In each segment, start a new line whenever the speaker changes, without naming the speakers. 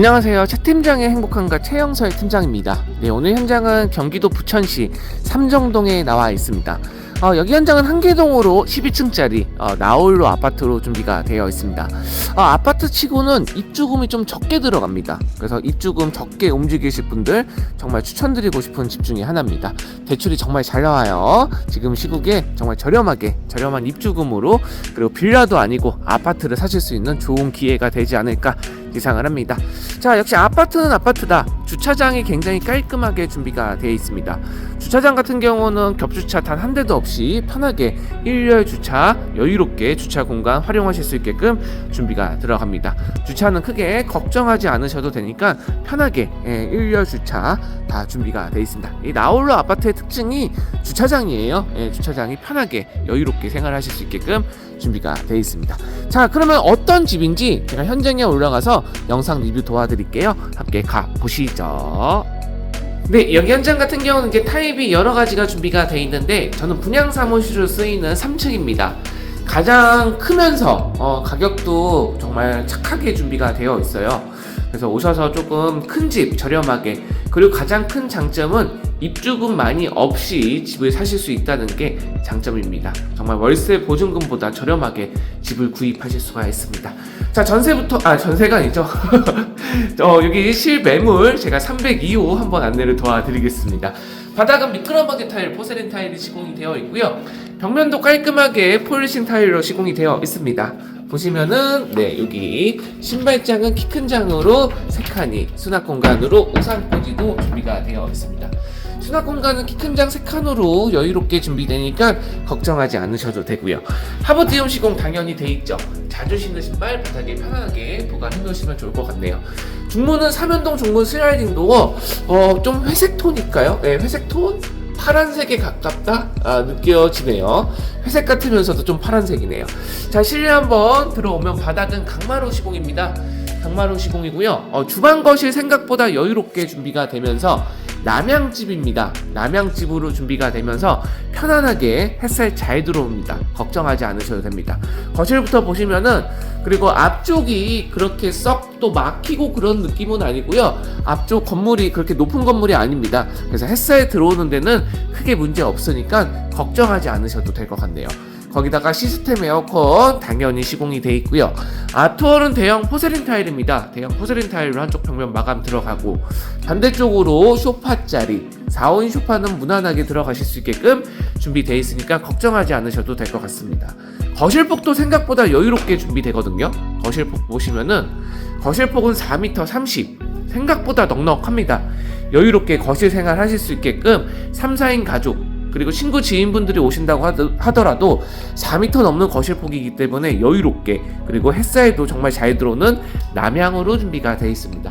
안녕하세요. 최 팀장의 행복한가 최영서의 팀장입니다. 네, 오늘 현장은 경기도 부천시 삼정동에 나와 있습니다. 어, 여기 현장은 한계동으로 12층짜리 어, 나홀로 아파트로 준비가 되어 있습니다. 어, 아파트 치고는 입주금이 좀 적게 들어갑니다. 그래서 입주금 적게 움직이실 분들 정말 추천드리고 싶은 집 중에 하나입니다. 대출이 정말 잘 나와요. 지금 시국에 정말 저렴하게 저렴한 입주금으로 그리고 빌라도 아니고 아파트를 사실 수 있는 좋은 기회가 되지 않을까 예상을 합니다. 자, 역시 아파트는 아파트다. 주차장이 굉장히 깔끔하게 준비가 되어 있습니다. 주차장 같은 경우는 겹주차 단 한 대도 없이 편하게 일렬 주차 여유롭게 주차 공간 활용하실 수 있게끔 준비가 들어갑니다. 주차는 크게 걱정하지 않으셔도 되니까 편하게 예, 일렬 주차 다 준비가 되어 있습니다. 이 나홀로 아파트의 특징이 주차장이에요. 예, 주차장이 편하게 여유롭게 생활하실 수 있게끔 준비가 되어 있습니다. 자, 그러면 어떤 집인지 제가 현장에 올라가서 영상 리뷰 도와드릴게요. 함께 가 보시죠. 네, 여기 현장 같은 경우는 이제 타입이 여러 가지가 준비가 되어 있는데 저는 분양 사무실로 쓰이는 3층입니다. 가장 크면서 어, 가격도 정말 착하게 준비가 되어 있어요. 그래서 오셔서 조금 큰 집 저렴하게 그리고 가장 큰 장점은 입주금 많이 없이 집을 사실 수 있다는 게 장점입니다. 정말 월세 보증금보다 저렴하게 집을 구입하실 수가 있습니다. 자 전세부터 아 전세가 아니죠. 어, 여기 실매물 제가 302호 한번 안내를 도와드리겠습니다. 바닥은 미끄럼하게 타일, 포세린 타일이 시공이 되어 있고요. 벽면도 깔끔하게 폴리싱 타일로 시공이 되어 있습니다. 보시면은 네 여기 신발장은 키 큰 장으로 세 칸이 수납 공간으로 우산꽂이도 준비가 되어 있습니다. 수납 공간은 키 큰장세 칸으로 여유롭게 준비되니까 걱정하지 않으셔도 되고요. 하부디움 시공 당연히 돼 있죠. 자주 신는 신발 바닥에 편안하게 보관해 놓으시면 좋을 것 같네요. 중문은 삼연동 중문 슬라이딩 도어 어, 좀 회색 톤일까요? 네, 회색 톤 파란색에 가깝다 아, 느껴지네요. 회색 같으면서도 좀 파란색이네요. 자 실내 한번 들어오면 바닥은 강마루 시공입니다. 강마루 시공이고요. 어, 주방 거실 생각보다 여유롭게 준비가 되면서 남양집입니다. 남양집으로 준비가 되면서 편안하게 햇살 잘 들어옵니다. 걱정하지 않으셔도 됩니다. 거실부터 보시면은 그리고 앞쪽이 그렇게 썩 또 막히고 그런 느낌은 아니고요. 앞쪽 건물이 그렇게 높은 건물이 아닙니다. 그래서 햇살 들어오는 데는 크게 문제 없으니까 걱정하지 않으셔도 될 것 같네요. 거기다가 시스템 에어컨 당연히 시공이 돼 있고요. 아트월은 대형 포세린 타일입니다. 대형 포세린 타일로 한쪽 벽면 마감 들어가고 반대쪽으로 소파 자리 4호인 소파는 무난하게 들어가실 수 있게끔 준비되어 있으니까 걱정하지 않으셔도 될 것 같습니다. 거실폭도 생각보다 여유롭게 준비되거든요. 거실폭 보시면은 거실폭은 4m 30 생각보다 넉넉합니다. 여유롭게 거실 생활 하실 수 있게끔 3, 4인 가족 그리고 친구 지인분들이 오신다고 하더- 하더라도 4m 넘는 거실 폭이기 때문에 여유롭게 그리고 햇살도 정말 잘 들어오는 남향으로 준비가 되어 있습니다.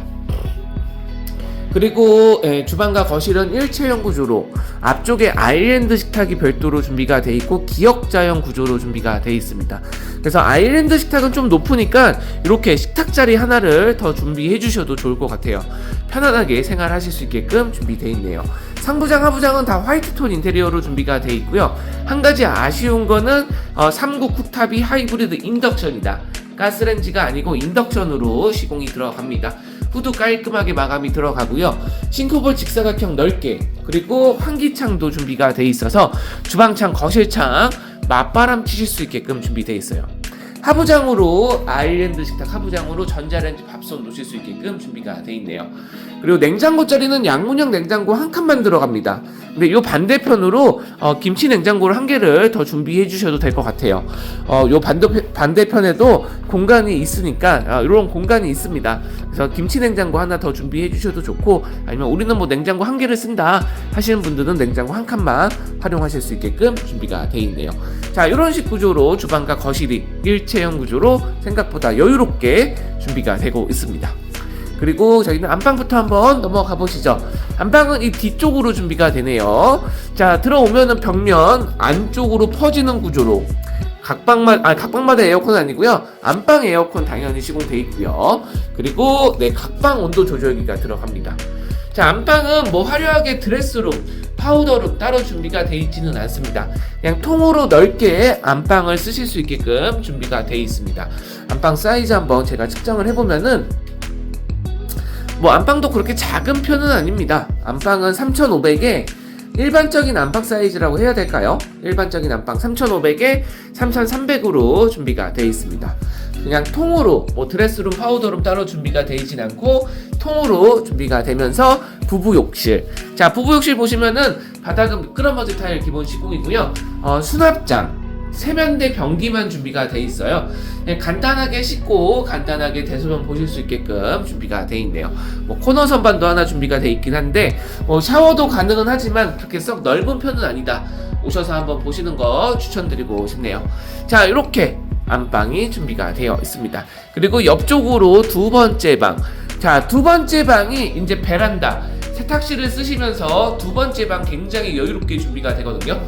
그리고 예, 주방과 거실은 일체형 구조로 앞쪽에 아일랜드 식탁이 별도로 준비가 돼 있고 기역자형 구조로 준비가 돼 있습니다. 그래서 아일랜드 식탁은 좀 높으니까 이렇게 식탁 자리 하나를 더 준비해 주셔도 좋을 것 같아요. 편안하게 생활하실 수 있게끔 준비되어 있네요. 상부장, 하부장은 다 화이트 톤 인테리어로 준비가 되어 있고요. 한 가지 아쉬운 거는 어, 3구 쿡탑이 하이브리드 인덕션이다. 가스렌지가 아니고 인덕션으로 시공이 들어갑니다. 후드 깔끔하게 마감이 들어가고요. 싱크볼 직사각형 넓게 그리고 환기창도 준비가 돼 있어서 주방창, 거실창 맞바람 치실 수 있게끔 준비되어 있어요. 하부장으로 아일랜드 식탁 하부장으로 전자레인지 밥솥 놓으실 수 있게끔 준비가 돼 있네요. 그리고 냉장고 자리는 양문형 냉장고 한 칸만 들어갑니다. 근데 이 반대편으로 어, 김치 냉장고를 한 개를 더 준비해 주셔도 될 것 같아요. 어, 요 반대, 반대편에도 공간이 있으니까 어, 이런 공간이 있습니다. 그래서 김치 냉장고 하나 더 준비해 주셔도 좋고 아니면 우리는 뭐 냉장고 한 개를 쓴다 하시는 분들은 냉장고 한 칸만 활용하실 수 있게끔 준비가 돼 있네요. 자 이런 식 구조로 주방과 거실이 일체형 구조로 생각보다 여유롭게 준비가 되고 있습니다. 그리고 저희는 안방부터 한번 넘어가 보시죠. 안방은 이 뒤쪽으로 준비가 되네요. 자, 들어오면은 벽면 안쪽으로 퍼지는 구조로 각방마 아 각방마다 에어컨은 아니고요. 안방 에어컨 당연히 시공돼 있고요. 그리고 네 각방 온도 조절기가 들어갑니다. 자, 안방은 뭐 화려하게 드레스룸, 파우더룸 따로 준비가 되어 있지는 않습니다. 그냥 통으로 넓게 안방을 쓰실 수 있게끔 준비가 되어 있습니다. 안방 사이즈 한번 제가 측정을 해보면은 뭐 안방도 그렇게 작은 편은 아닙니다. 안방은 3,500에 일반적인 안방 사이즈라고 해야 될까요? 일반적인 안방 3,500에 3,300으로 준비가 되어 있습니다. 그냥 통으로 뭐 드레스룸, 파우더룸 따로 준비가 되어 있진 않고 통으로 준비가 되면서 부부 욕실. 자, 부부 욕실 보시면은 바닥은 미끄럼버지 타일 기본 시공이고요. 어, 수납장, 세면대 변기만 준비가 돼 있어요. 그냥 간단하게 씻고 간단하게 대소변 보실 수 있게끔 준비가 돼 있네요. 뭐 코너 선반도 하나 준비가 돼 있긴 한데 뭐 샤워도 가능은 하지만 그렇게 썩 넓은 편은 아니다. 오셔서 한번 보시는 거 추천드리고 싶네요. 자, 이렇게 안방이 준비가 되어 있습니다. 그리고 옆쪽으로 두 번째 방. 자, 두 번째 방이 이제 베란다. 세탁실을 쓰시면서 두 번째 방 굉장히 여유롭게 준비가 되거든요.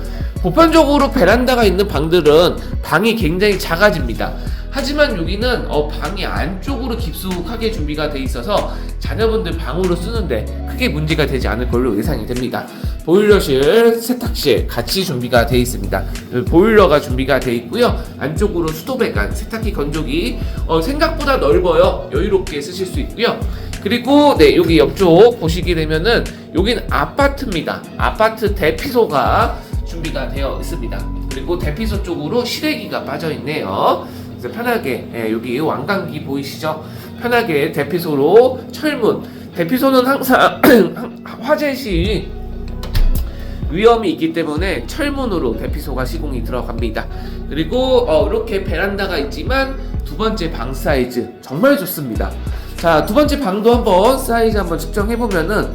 보편적으로 베란다가 있는 방들은 방이 굉장히 작아집니다. 하지만 여기는 어, 방이 안쪽으로 깊숙하게 준비가 돼 있어서 자녀분들 방으로 쓰는데 크게 문제가 되지 않을 걸로 예상이 됩니다. 보일러실, 세탁실 같이 준비가 돼 있습니다. 보일러가 준비가 돼 있고요. 안쪽으로 수도배관, 세탁기 건조기 어, 생각보다 넓어요. 여유롭게 쓰실 수 있고요. 그리고 네 여기 옆쪽 보시게 되면은 여기는 아파트입니다. 아파트 대피소가 준비가 되어 있습니다. 그리고 대피소 쪽으로 실외기가 빠져 있네요. 그래서 편하게 예, 여기 왕관기 보이시죠? 편하게 대피소로 철문. 대피소는 항상 화재 시 위험이 있기 때문에 철문으로 대피소가 시공이 들어갑니다. 그리고 어, 이렇게 베란다가 있지만 두 번째 방 사이즈 정말 좋습니다. 자, 두 번째 방도 한번 사이즈 한번 측정해 보면은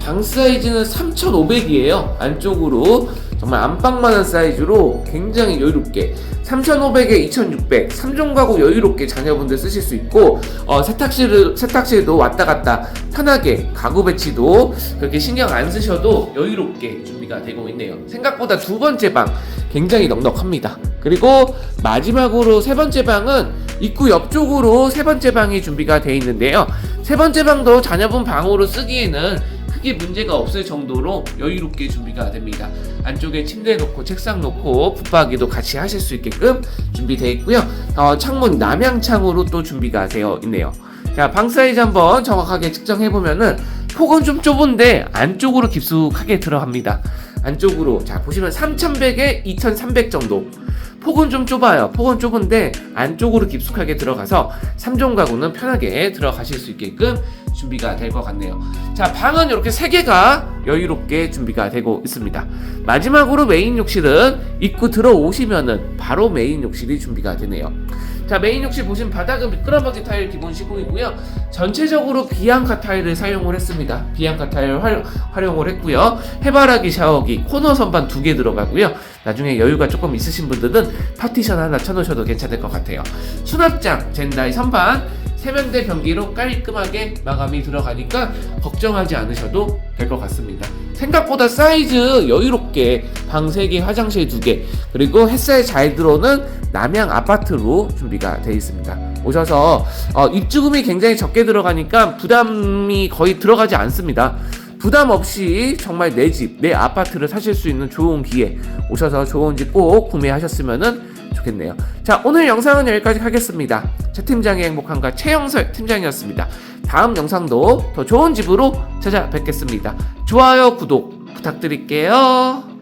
방 사이즈는 3,500이에요. 안쪽으로 정말 안방만한 사이즈로 굉장히 여유롭게 3,500에 2,600 3종 가구 여유롭게 자녀분들 쓰실 수 있고 어, 세탁실 세탁실도 왔다 갔다 편하게 가구 배치도 그렇게 신경 안 쓰셔도 여유롭게 준비가 되고 있네요. 생각보다 두 번째 방 굉장히 넉넉합니다. 그리고 마지막으로 세 번째 방은 입구 옆쪽으로 세 번째 방이 준비가 되어 있는데요. 세 번째 방도 자녀분 방으로 쓰기에는 크게 문제가 없을 정도로 여유롭게 준비가 됩니다. 안쪽에 침대 놓고 책상 놓고 붙박이도 같이 하실 수 있게끔 준비되어 있고요. 어, 창문 남향창으로 또 준비가 되어 있네요. 자, 방 사이즈 한번 정확하게 측정해 보면은 폭은 좀 좁은데 안쪽으로 깊숙하게 들어갑니다. 안쪽으로 자 보시면 3,100에 2,300 정도. 폭은 좀 좁아요. 폭은 좁은데 안쪽으로 깊숙하게 들어가서 3종 가구는 편하게 들어가실 수 있게끔 준비가 될 것 같네요. 자, 방은 이렇게 세 개가 여유롭게 준비가 되고 있습니다. 마지막으로 메인 욕실은 입구 들어오시면은 바로 메인 욕실이 준비가 되네요. 자, 메인 욕실 보시면 바닥은 미끄럼버기 타일 기본 시공이고요. 전체적으로 비앙카 타일을 사용을 했습니다. 비앙카 타일 활, 활용을 했고요. 해바라기 샤워기, 코너 선반 두 개 들어가고요. 나중에 여유가 조금 있으신 분들은 파티션 하나 쳐놓으셔도 괜찮을 것 같아요. 수납장, 젠다이 선반, 세면대 변기로 깔끔하게 마감이 들어가니까 걱정하지 않으셔도 될 것 같습니다. 생각보다 사이즈 여유롭게 방 3개, 화장실 2개, 그리고 햇살 잘 들어오는 남양 아파트로 준비가 되어 있습니다. 오셔서 어, 입주금이 굉장히 적게 들어가니까 부담이 거의 들어가지 않습니다. 부담 없이 정말 내 집, 내 아파트를 사실 수 있는 좋은 기회 오셔서 좋은 집 꼭 구매하셨으면 좋겠네요. 자, 오늘 영상은 여기까지 하겠습니다. 최 팀장의 행복한가 최영설 팀장이었습니다. 다음 영상도 더 좋은 집으로 찾아뵙겠습니다. 좋아요, 구독 부탁드릴게요.